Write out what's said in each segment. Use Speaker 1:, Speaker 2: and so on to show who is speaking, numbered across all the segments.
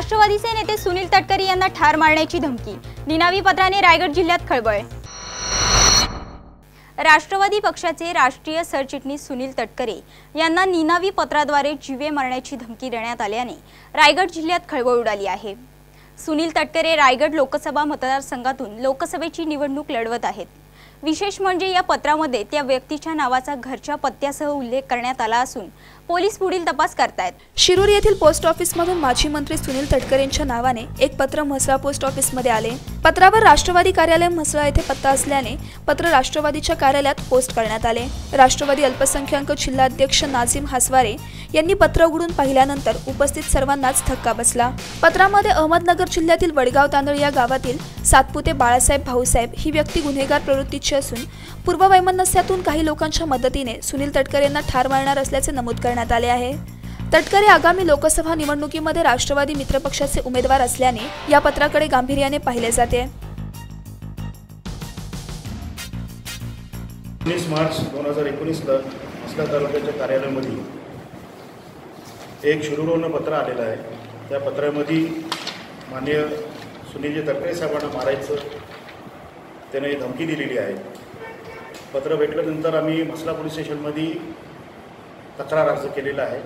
Speaker 1: राष्ट्रवादीचे नेते सुनील तटकरे यांना ठार मारण्याची धमकी. निनावी पत्राने रायगड जिल्ह्यात खळबळ. राष्ट्रवादी पक्षाचे राष्ट्रीय सरचिटणीस सुनील तटकरे यांना निनावी पत्राद्वारे जीवे मारण्याची धमकी देण्यात आल्याने रायगड जिल्ह्यात खळबळ उडाली आहे. सुनील तटकरे रायगड लोकसभा मतदारसंघातून लोकसभेची निवडणूक लढवत आहेत. विशेष म्हणजे या पत्रामध्ये त्या व्यक्तीच्या नावाचा घरच्या पत्त्यासह उल्लेख करण्यात आला असून पोलीस पुढील तपास करतायत.
Speaker 2: शिरूर येथील पोस्ट ऑफिसमधून माजी मंत्री सुनील तटकर यांच्या नावाने एक पत्र म्हसळा पोस्ट ऑफिसमध्ये आले. पत्रावर राष्ट्रवादी कार्यालय म्हसळा येथे पत्ता असल्याने पत्र राष्ट्रवादीच्या कार्यालयात पोस्ट करण्यात आले. राष्ट्रवादी अल्पसंख्याक जिल्हाध्यक्ष नाझीम हासवारे यांनी पत्र उघडून पाहिल्यानंतर उपस्थित सर्वांनाच धक्का बसला. पत्रामध्ये अहमदनगर जिल्ह्यातील वडगाव तांदळ या गावातील सातपुते बाळासाहेब भाऊसाहेब ही व्यक्ती गुन्हेगार प्रवृत्तीची असून पूर्ववैमनस्यातून काही लोकांच्या मदतीने सुनील तटकरे यांना ठार मारणार असल्याचे नमूद करण्यात आले आहे. तटकरे आगामी लोकसभा निवडणुकीमध्ये राष्ट्रवादी मित्रपक्षाचे उमेदवार असल्याने या पत्राकडे गांभीर्याने पाहिले जाते.
Speaker 3: एकोणीस मार्च दोन हजार एकोणीसला म्हसला तालुक्याच्या कार्यालयामध्ये एक शिरूरवरनं पत्र आलेलं आहे. त्या पत्रामध्ये माननीय सुनीलजी तटकरे साहेबांना मारायचं त्याने धमकी दिलेली आहे. पत्र भेटल्यानंतर आम्ही मसला पोलीस स्टेशनमध्ये तक्रार अर्ज केलेला आहे.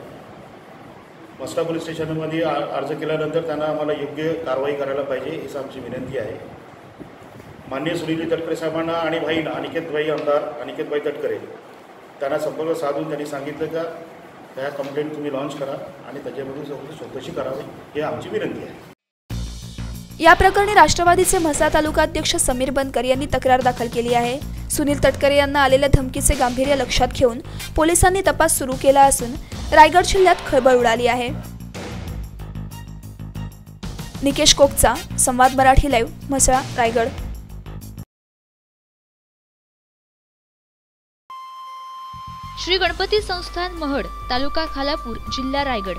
Speaker 3: मसला पोलीस स्टेशनमध्ये आ- अर्ज केल्यानंतर त्यांना आम्हाला योग्य कारवाई करायला पाहिजे हीच आमची विनंती आहे. माननीय सुनील तटकरे साहेबांना आणि भाई अनिकेतभाई आमदार अनिकेतभाई तटकरे त्यांना संपर्क साधून त्यांनी सांगितलं का ह्या कंप्लेंट तुम्ही लॉन्च करा आणि त्याच्यामधून चौकशी चौकशी करावी ही आमची विनंती आहे.
Speaker 2: या प्रकरणी राष्ट्रवादीचे म्हसळा तालुका अध्यक्ष समीर बनकर यांनी तक्रार दाखल केली आहे. सुनील तटकरे यांना आलेल्या धमकीचे गांभीर्य लक्षात घेऊन पोलिसांनी तपास सुरू केला असून रायगड जिल्ह्यात खळबळ उडाली आहे. निकेश कोकचा संवाद मराठी लाईव्ह म्हसळा रायगड.
Speaker 4: श्री गणपती संस्थान महड तालुका खालापूर जिल्हा रायगड.